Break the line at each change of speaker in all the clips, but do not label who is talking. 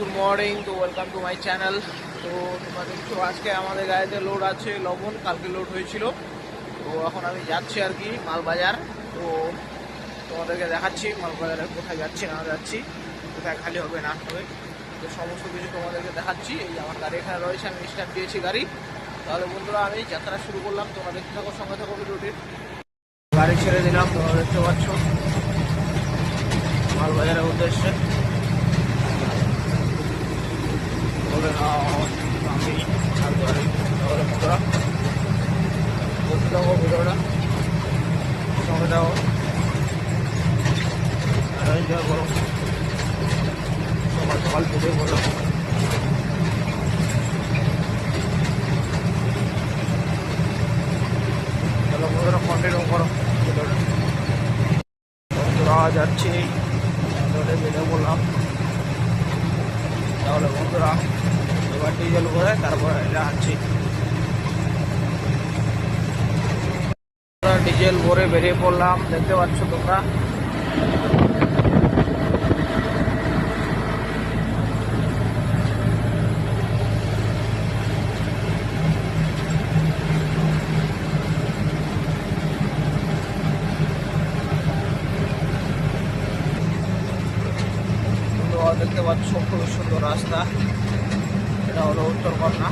Good morning, তো welcome to my channel তো তোমরা দেখছ, আজকে আমাদের গাড়িতে লোড আছে লবণ, কালকে লোড হয়েছিল। তো এখন আমি যাচ্ছি আর কি, মালবাজার। তো তোমাদেরকে দেখাচ্ছি, মালবাজারে কোথায় যাচ্ছি, না যাচ্ছি। কোথায় খালি হবে, না হবে। তো সমস্ত কিছু তোমাদেরকে দেখাচ্ছি। এই আমার গাড়ি এখানে রয়েছে, আমি স্ট্যান্ড দিয়েছি গাড়ি। তাহলে বন্ধুরা, আমি যাত্রা শুরু করলাম। তোমরা দেখতে থাকো, সঙ্গে থাকো ভিডিওটি। গাড়ি ছেড়ে দিলাম, তোমরা দেখতে পাচ্ছ। মালবাজারের উদ্দেশ্যে। না আমি ছাড়তে পারি তাহলে বন্ধুরা বলতে থাকো ভিডিওটা সঙ্গে থাকো করো সকাল সকাল বেরিয়ে পড়লাম চলো বন্ধুরা কন্টিনিউ করো ভিডিওটা বন্ধুরা যাচ্ছি বেরিয়ে পড়লাম তাহলে বন্ধুরা এবার ডিজেল করে তারপরে যাচ্ছি ডিজেল ভরে বেরিয়ে পড়লাম দেখতে পাচ্ছ তোমরা দেখতে পাচ্ছ খুবই সুন্দর রাস্তা এটা হলো উত্তরকন্যা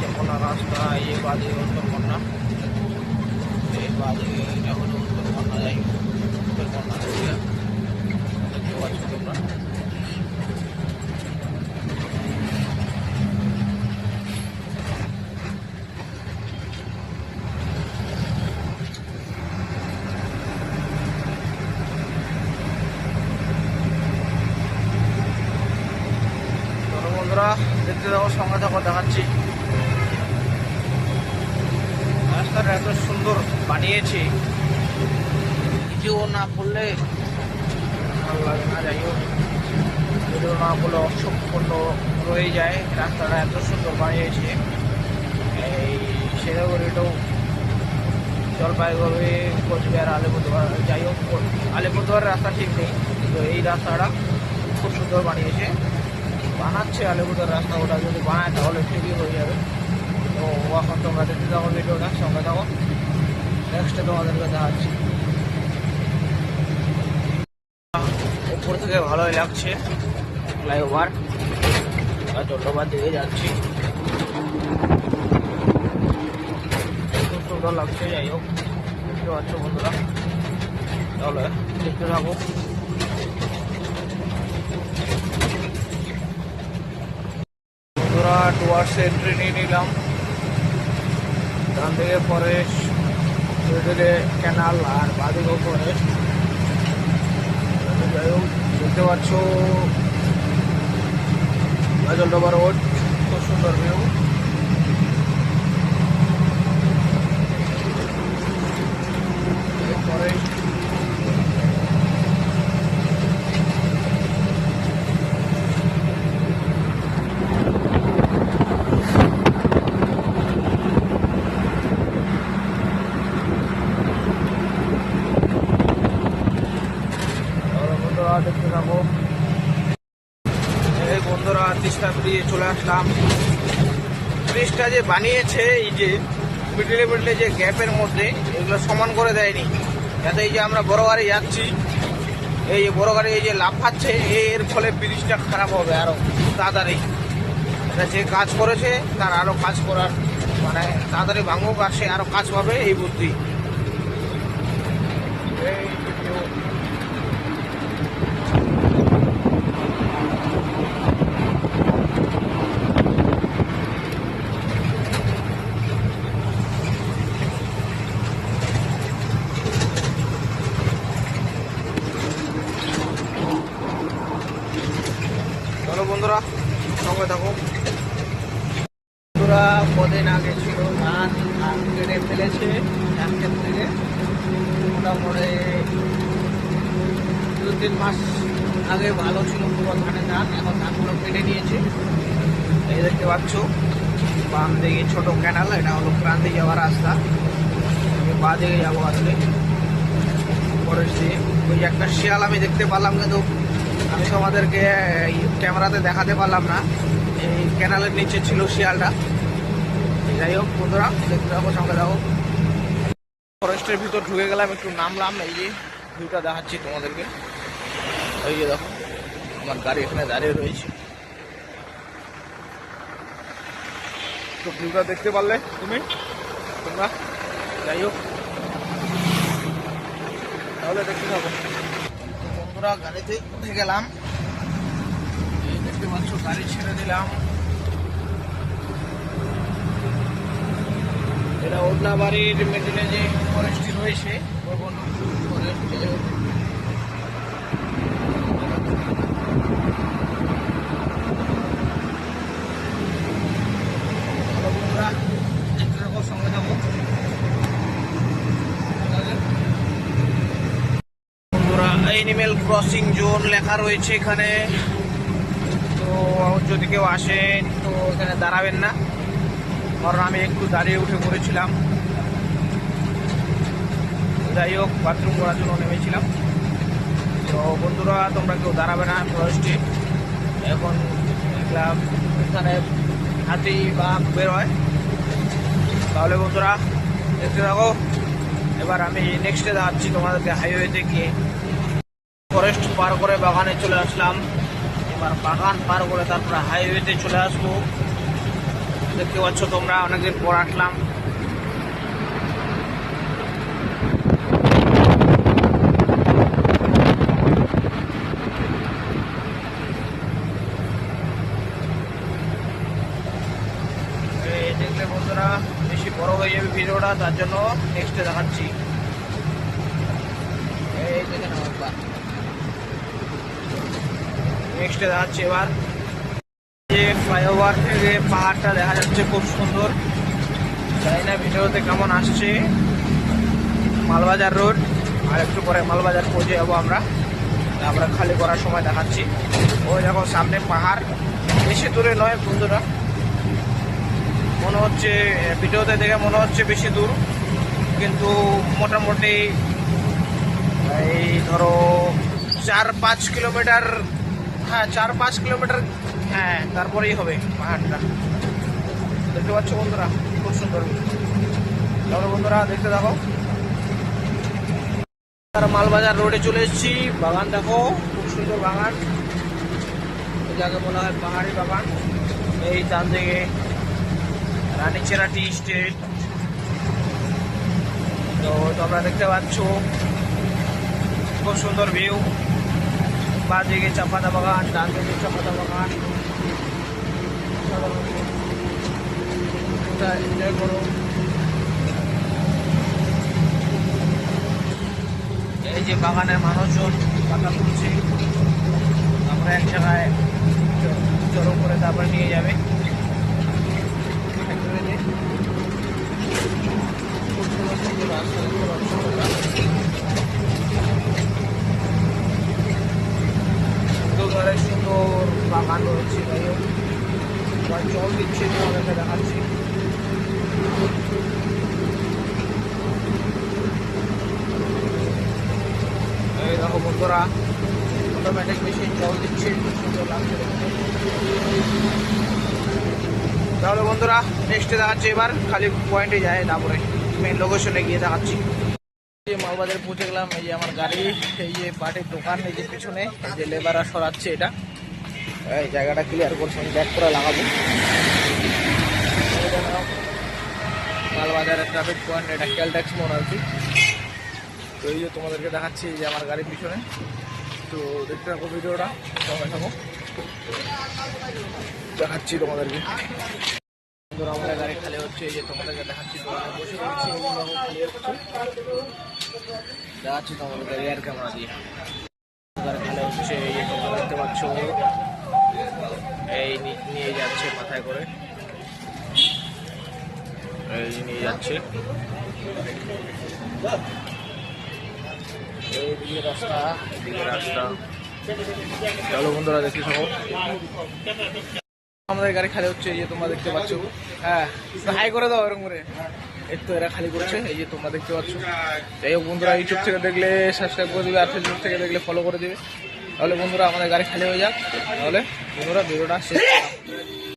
যমুনা রাস্তা এই বাদে উত্তরকন্যা এই বাদে এটা হলো উত্তরকন্যা যাই হোক, উত্তরকন্যা area। দেখতে পাচ্ছ তোমরা চলো বন্ধুরা দেখতে সঙ্গে থাকো দেখাচ্ছি। রাস্তাটা এত সুন্দর বানিয়েছে। কিছু না করলে ভালো লাগে না, যাই হোক। ভিডিও না করলে অসম্পূর্ণ রয়ে যায়। রাস্তাটা এত সুন্দর বানিয়েছে। এই শিলিগুড়িটাও জলপাইগুড়ি, কোচবিহার, আলিপুরদুয়ার, যাই হোক, আলিপুরদুয়ার রাস্তা ঠিক নেই। কিন্তু এই রাস্তাটা খুব সুন্দর বানিয়েছে। বানাচ্ছে আলিপুরের রাস্তা, ওটা যদি বানায় তাহলে ঠিকই হয়ে যাবে। তো এখন তোমরা দেখতে থাকো ভিডিওটা, সঙ্গে থাকো। নেক্সটে তোমাদেরকে দেখাচ্ছি। উপর থেকে ভালোই লাগছে। ফ্লাইওভার চট্টোপাধ্যায় দিকে যাচ্ছি। খুব সুন্দর লাগছে, যাই হোক। দেখতে পাচ্ছ বন্ধুরা। তাহলে দেখতে থাকো। বন্ধুরা ডুয়ার্স এন্ট্রি নিয়ে নিলাম। ডান দিকে ফরেস্ট ধীরে ক্যানাল আর বাদিকেও ফরেস্ট যাই হোক, দেখতে পাচ্ছ রোড খুব সুন্দর ভিউ ফরেস্ট তাহলে বন্ধুরা দেখতে থাকো এই বন্ধুরা, তিস্তা ব্রিজে চলে আসলাম। ব্রিজটা যে বানিয়েছে, এই যে মিডলে মিডলে যে গ্যাপের মধ্যে, এগুলো সমান করে দেয়নি। যাতে এই যে আমরা বড় গাড়ি যাচ্ছি, এই যে বড় গাড়ি এই যে লাফাচ্ছে এর ফলে ব্রিজটা খারাপ হবে আরও তাড়াতাড়ি। এটা যে কাজ করেছে, তার আরও কাজ করার মানে তাড়াতাড়ি ভাঙুক আর সে আরও কাজ পাবে, এই বুদ্ধি। এই video চলো বন্ধুরা সঙ্গে থাকো বন্ধুরা কদিন আগে ছিল ধান ধান কেটে ফেলেছে ধান ক্ষেত থেকে মোটামুটি দু তিন মাস আগে ভালো ছিল, পুরো ধানের ধান, এখন ধানগুলো কেটে নিয়েছে। এই দেখতে পাচ্ছ, বাম দিকে ছোট ক্যানাল এটা হলো ক্রান্তি যাওয়ার রাস্তা। বা দিকে যাব আসলে ফরেস্ট দিয়ে ওই একটা শিয়াল আমি দেখতে পেলাম কিন্তু আমি তোমাদেরকে ক্যামেরাতে দেখাতে পারলাম না। এই ক্যানালের নিচে ছিল শিয়ালটা। যাই হোক, বন্ধুরা, দেখতে থাকো, সঙ্গে দেখো ফরেস্টের ভিতর ঢুকে গেলাম, একটু নামলাম, এই যে ভিউটা দেখাচ্ছি তোমাদেরকে। এই যে দেখো আমার গাড়ি এখানে দাঁড়িয়ে রয়েছে। তো ভিউটা দেখতে পারলে তুমি? তোমরা? যাই হোক। তাহলে দেখতে তো বন্ধুরা গাড়িতে উঠে গেলাম। দেখতে পাচ্ছ গাড়ি ছেড়ে দিলাম। এটা ওদলা বাড়ির মিডিলে যে ফরেস্টটি রয়েছে ফরেস্ট যাই হোক ভালো বন্ধুরা দেখতে থাকো সঙ্গে থাকো এনিমেল ক্রসিং জোন লেখা রয়েছে এখানে। তো যদি কেউ আসেন তো এখানে দাঁড়াবেন না। কারণ আমি একটু দাঁড়িয়ে উঠে পড়েছিলাম। যাই হোক বাথরুম করার জন্য নেমেছিলাম। তো বন্ধুরা, তোমরা কেউ দাঁড়াবে না ফরেস্টে এখন দেখলাম এখানে হাতি, বাঘ বেরোয় তাহলে বন্ধুরা, দেখতে থাকো। এবার আমি নেক্সটে যাচ্ছি তোমাদেরকে হাইওয়েতে গিয়ে। ফরেস্ট পার করে বাগানে চলে আসলাম। এবার বাগান পার করে তারপরে হাইওয়েতে চলে আসব। দেখতে পাচ্ছ তোমরা, অনেকদিন পর আসলাম। দেখলে বন্ধুরা, বেশি বড় হয়ে যাবে ভিডিওটা, তার জন্য নেক্সটে দেখাচ্ছি এই দেখে নাও একবার নেক্সটে দেখাচ্ছি এবার। যে ফ্লাইওভার থেকে পাহাড়টা দেখা যাচ্ছে খুব সুন্দর। জানি না ভিডিওতে কেমন আসছে। মালবাজার রোড। আর একটু পরে মালবাজার পৌঁছে যাব আমরা। আমরা খালি করার সময় দেখাচ্ছি। ওই দেখো, সামনে পাহাড়। বেশি দূরে নয় বন্ধুরা। মনে হচ্ছে, ভিডিওতে দেখে মনে হচ্ছে বেশি দূর। কিন্তু মোটামুটি, এই ধরো, চার পাঁচ কিলোমিটার হ্যাঁ চার পাঁচ কিলোমিটার হ্যাঁ তারপরেই হবে পাহাড়টা। দেখতে পাচ্ছ বন্ধুরা, খুব সুন্দর তাহলে বন্ধুরা, দেখতে দেখো আর মালবাজার রোডে চলে এসেছি। বাগান দেখো, খুব সুন্দর বাগান। যাকে বলা হয় পাহাড়ি বাগান। এই ডান দিকে রানীচেরা টি স্টেট তো তোমরা দেখতে পাচ্ছ, খুব সুন্দর ভিউ বা দিকে চাপাতা বাগান ডান দিকে চাপাতা বাগান। এনজয় করো। এই যে বাগানের মানুষজন পাতা তুলছে আমরা এক জায়গায় জড়ো করে তারপরে নিয়ে যাবে। রাস্তা পাচ্ছ সুন্দর বাগান রয়েছে জল দিচ্ছে তোমাদেরকে দেখাচ্ছি। এই দেখো বন্ধুরা অটোমেটিক মেশিন জল দিচ্ছে, সুন্দর লাগছে তাহলে বন্ধুরা নেক্সটে দেখাচ্ছি এবার, খালি পয়েন্টে যায়, তারপরে মেন লোকেশনে গিয়ে দেখাচ্ছি। যে মালবাজার পৌঁছে গেলাম এই যে আমার গাড়ি এই যে পাটের দোকান এই যে পিছনে এই যে লেবাররা সরাচ্ছে এটা। এই জায়গাটা ক্লিয়ার করছে আমি ব্যাক করে লাগাবো। মালবাজারের ট্রাফিক পয়েন্ট এটা ক্যালট্যাক্স মোড় আর কি তো এই যে তোমাদেরকে দেখাচ্ছি এই যে আমার গাড়ির পিছনে। তো দেখতে থাকো ভিডিওটা সবাই থাকো। দেখাচ্ছি তোমাদেরকে। আমাদের গাড়ি খালি হচ্ছে এই যে তোমাদেরকে দেখাচ্ছি খালি হচ্ছে দেখাচ্ছি তোমাদেরকে রিয়ার ক্যামেরা দিয়ে খালি হচ্ছে এই যে তোমরা দেখতে পাচ্ছ। এই নিয়ে যাচ্ছে মাথায় করে। এই নিয়ে যাচ্ছে। এইদিকে রাস্তা, এদিকে রাস্তা। চলো বন্ধুরা, দেখতে থাকো। আমাদের গাড়ি খালি হচ্ছে এই যে তোমরা দেখতে পাচ্ছ। হ্যাঁ হাই করে দাও এরকম করে। তো এরা খালি করছে, এই যে তোমরা দেখতে পাচ্ছ। যাই হোক বন্ধুরা ইউটিউব থেকে দেখলে সাবস্ক্রাইব করে দেবে আর ফেসবুক থেকে দেখলে ফলো করে দিবে। তাহলে বন্ধুরা, আমাদের গাড়ি খালি হয়ে যাক। তাহলে বন্ধুরা, ভিডিওটা শেষ